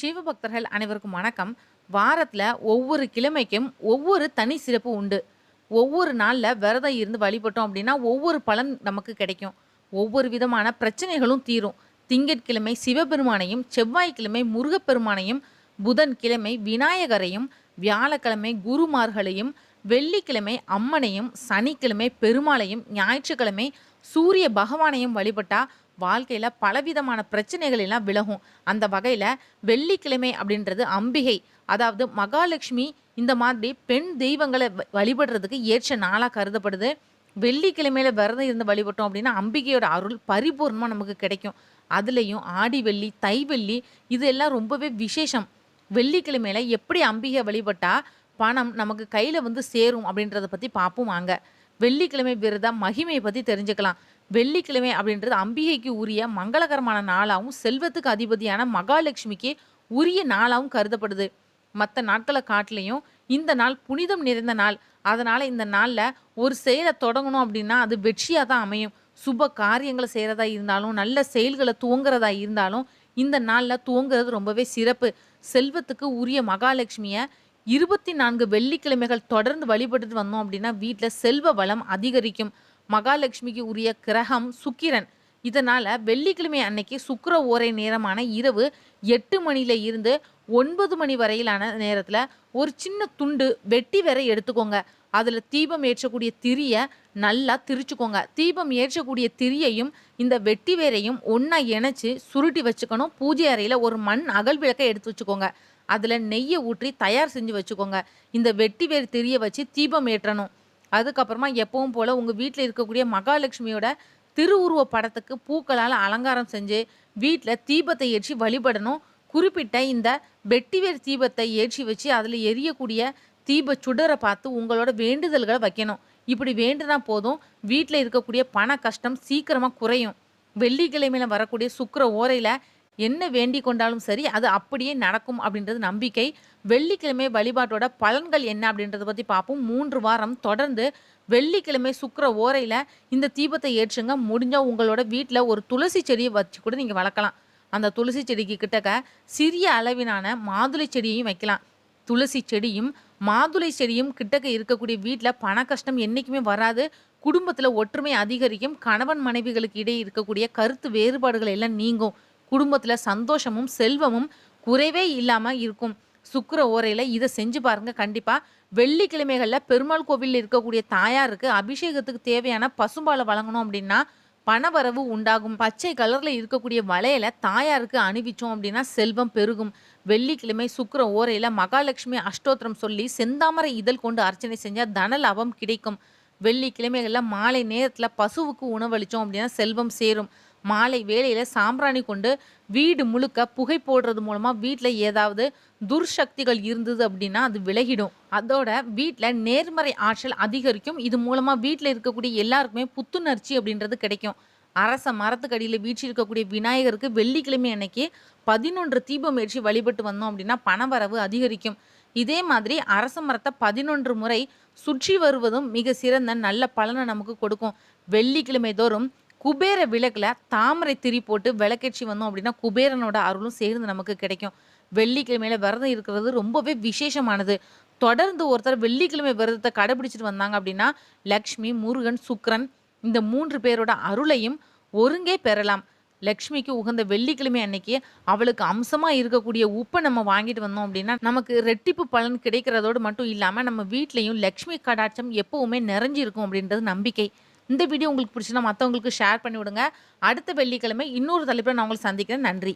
சிவபக்தர்கள் அனைவருக்கும் வணக்கம். வாரத்தில் ஒவ்வொரு கிழமைக்கும் ஒவ்வொரு தனி சிறப்பு உண்டு. ஒவ்வொரு நாளில் விரதம் இருந்து வழிபட்டோம் அப்படின்னா ஒவ்வொரு பலன் நமக்கு கிடைக்கும். ஒவ்வொரு விதமான பிரச்சனைகளும் தீரும். திங்கட்கிழமை சிவபெருமானையும் செவ்வாய்க்கிழமை முருகப்பெருமானையும் புதன்கிழமை விநாயகரையும் வியாழக்கிழமை குருமார்களையும் வெள்ளிக்கிழமை அம்மனையும் சனிக்கிழமை பெருமாளையும் ஞாயிற்றுக்கிழமை சூரிய பகவானையும் வழிபட்டா வாழ்க்கையில் பலவிதமான பிரச்சனைகள் எல்லாம் விலகும். அந்த வகையில் வெள்ளிக்கிழமை அப்படின்றது அம்பிகை. அதாவது மகாலட்சுமி இந்த மாதிரி பெண் தெய்வங்களை வ- வழிபடுறதுக்கு ஏற்ற நாளாக கருதப்படுது. வெள்ளிக்கிழமையில விரதம் இருந்து வழிபட்டோம் அப்படின்னா அம்பிகையோட அருள் பரிபூர்ணமாக நமக்கு கிடைக்கும். அதுலேயும் ஆடி வெள்ளி தை வெள்ளி இது எல்லாம் ரொம்பவே விசேஷம். வெள்ளிக்கிழமையில் எப்படி அம்பிகை வழிபட்டா பணம் நமக்கு கையில் வந்து சேரும் அப்படின்றத பற்றி பார்ப்போம் வாங்க. வெள்ளிக்கிழமை விரதம் மகிமையை பற்றி தெரிஞ்சுக்கலாம். வெள்ளிக்கிழமை அப்படின்றது அம்பிகைக்கு உரிய மங்களகரமான நாளாகவும் செல்வத்துக்கு அதிபதியான மகாலட்சுமிக்கு உரிய நாளாகவும் கருதப்படுது. மற்ற நாட்களை காட்டிலையும் இந்த நாள் புனிதம் நிறைந்த நாள். அதனால் இந்த நாளில் ஒரு செயலை தொடங்கணும் அப்படின்னா அது வெற்றியாக தான் அமையும். சுப காரியங்களை செய்கிறதா இருந்தாலும் நல்ல செயல்களை துவங்குறதா இருந்தாலும் இந்த நாளில் துவங்குறது ரொம்பவே சிறப்பு. செல்வத்துக்கு உரிய மகாலட்சுமியை இருபத்தி நான்கு வெள்ளிக்கிழமைகள் தொடர்ந்து வழிபட்டுட்டு வந்தோம் அப்படின்னா வீட்டில் செல்வ வளம் அதிகரிக்கும். மகாலட்சுமிக்கு உரிய கிரகம் சுக்கிரன். இதனால் வெள்ளிக்கிழமை அன்னைக்கு சுக்கிர ஓரை நேரமான இரவு எட்டு மணியில இருந்து ஒன்பது மணி வரையிலான நேரத்தில் ஒரு சின்ன துண்டு வெட்டி வேற எடுத்துக்கோங்க. அதில் தீபம் ஏற்றக்கூடிய திரியை நல்லா திரிச்சுக்கோங்க. தீபம் ஏற்றக்கூடிய திரியையும் இந்த வெட்டி வேரையும் ஒன்றா இணைச்சு சுருட்டி வச்சுக்கணும். பூஜை அறையில் ஒரு மண் அகல் விளக்கை எடுத்து வச்சுக்கோங்க. அதில் நெய்யை ஊற்றி தயார் செஞ்சு வச்சுக்கோங்க. இந்த வெட்டி வேர் திரியை வச்சு தீபம் ஏற்றணும். அதுக்கப்புறமா எப்பவும் போல் உங்கள் வீட்டில் இருக்கக்கூடிய மகாலட்சுமியோட திருவுருவ படத்துக்கு பூக்களால் அலங்காரம் செஞ்சு வீட்டில் தீபத்தை ஏற்றி வழிபடணும். குறிப்பிட்ட இந்த வெட்டிவேர் தீபத்தை ஏற்றி வச்சு அதில் எரியக்கூடிய தீப சுடரை பார்த்து உங்களோட வேண்டுதல்களை வைக்கணும். இப்படி வேண்டுனா போதும். வீட்டில் இருக்கக்கூடிய பண கஷ்டம் சீக்கிரமாக குறையும். வெள்ளிக்கிழமையில வரக்கூடிய சுக்கிர ஓரையில் என்ன வேண்டிக் கொண்டாலும் சரி அது அப்படியே நடக்கும் அப்படின்றது நம்பிக்கை. வெள்ளிக்கிழமை வழிபாட்டோட பலன்கள் என்ன அப்படின்றத பற்றி பார்ப்போம் மூன்று வாரம் தொடர்ந்து வெள்ளிக்கிழமை சுக்கர ஓரையில் இந்த தீபத்தை ஏற்றுங்க. முடிஞ்சால் உங்களோட வீட்டில் ஒரு துளசி செடியை வச்சு கூட நீங்கள் வளர்க்கலாம். அந்த துளசி செடிக்கு கிட்டக்க சிறிய அளவிலான மாதுளை செடியையும் வைக்கலாம். துளசி செடியும் மாதுளை செடியும் கிட்டக்க இருக்கக்கூடிய வீட்டில் பண கஷ்டம் என்றைக்குமே வராது. குடும்பத்தில் ஒற்றுமை அதிகரிக்கும். கணவன் மனைவிகளுக்கு இடையே இருக்கக்கூடிய கருத்து வேறுபாடுகள் எல்லாம் நீங்கும். குடும்பத்தில் சந்தோஷமும் செல்வமும் குறைவே இல்லாமல் இருக்கும். சுக்கிர ஓரையில் இதை செஞ்சு பாருங்கள் கண்டிப்பாக வெள்ளிக்கிழமைகளில் பெருமாள் கோவிலில் இருக்கக்கூடிய தாயாருக்கு அபிஷேகத்துக்கு தேவையான பசும்பாலை வழங்கணும் அப்படின்னா பணவரவு உண்டாகும். பச்சை கலரில் இருக்கக்கூடிய வலையில தாயாருக்கு அணிவிச்சோம் அப்படின்னா செல்வம் பெருகும். வெள்ளிக்கிழமை சுக்கிர ஓரையில் மகாலட்சுமி அஷ்டோத்திரம் சொல்லி செந்தாமரை இதழ் கொண்டு அர்ச்சனை செஞ்சால் தன லாபம் கிடைக்கும். வெள்ளிக்கிழமைகளில் மாலை நேரத்தில் பசுவுக்கு உணவளித்தோம் அப்படின்னா செல்வம் சேரும். மாலை வேளையில் சாம்பிராணி கொண்டு வீடு முழுக்க புகை போடுறது மூலமாக வீட்டில் ஏதாவது துர்சக்திகள் இருந்தது அப்படின்னா அது விலகிடும். அதோட வீட்டில் நேர்மறை ஆற்றல் அதிகரிக்கும். இது மூலமாக வீட்டில் இருக்கக்கூடிய எல்லாருக்குமே புத்துணர்ச்சி அப்படின்றது கிடைக்கும். அரச மரத்துக்கடியில் வீற்றிருக்கக்கூடிய விநாயகருக்கு வெள்ளிக்கிழமை அன்னைக்கு பதினொன்று தீபம் ஏற்றி வழிபட்டு வந்தோம் அப்படின்னா பணவரவு அதிகரிக்கும். இதே மாதிரி அரச மரத்தை பதினொன்று முறை சுற்றி வருவதும் மிக சிறந்த நல்ல பலனை நமக்கு கொடுக்கும். வெள்ளிக்கிழமை தோறும் குபேர விளக்கில் தாமரை திரி போட்டு விளக்கேற்றி வந்தோம் அப்படின்னா குபேரனோட அருளும் சேர்ந்து நமக்கு கிடைக்கும். வெள்ளிக்கிழமையில விரதம் இருக்கிறது ரொம்பவே விசேஷமானது. தொடர்ந்து ஒருத்தர் வெள்ளிக்கிழமை விரதத்தை கடைபிடிச்சிட்டு வந்தாங்க அப்படின்னா லக்ஷ்மி முருகன் சுக்ரன் இந்த மூன்று பேரோட அருளையும் ஒருங்கே பெறலாம். லக்ஷ்மிக்கு உகந்த வெள்ளிக்கிழமை அன்னைக்கு அவளுக்கு அம்சமாக இருக்கக்கூடிய உப்பை நம்ம வாங்கிட்டு வந்தோம் அப்படின்னா நமக்கு ரெட்டிப்பு பலன் கிடைக்கிறதோடு மட்டும் இல்லாமல் நம்ம வீட்லேயும் லக்ஷ்மி கடாட்சம் எப்பவுமே நிறைஞ்சிருக்கும் அப்படின்றது நம்பிக்கை. இந்த வீடியோ உங்களுக்கு பிடிச்சினா மற்றவங்களுக்கு ஷேர் பண்ணி விடுங்க அடுத்த வெள்ளிக்கிழமை இன்னொரு தலைப்பில் நான் உங்களை சந்திக்கிறேன். நன்றி.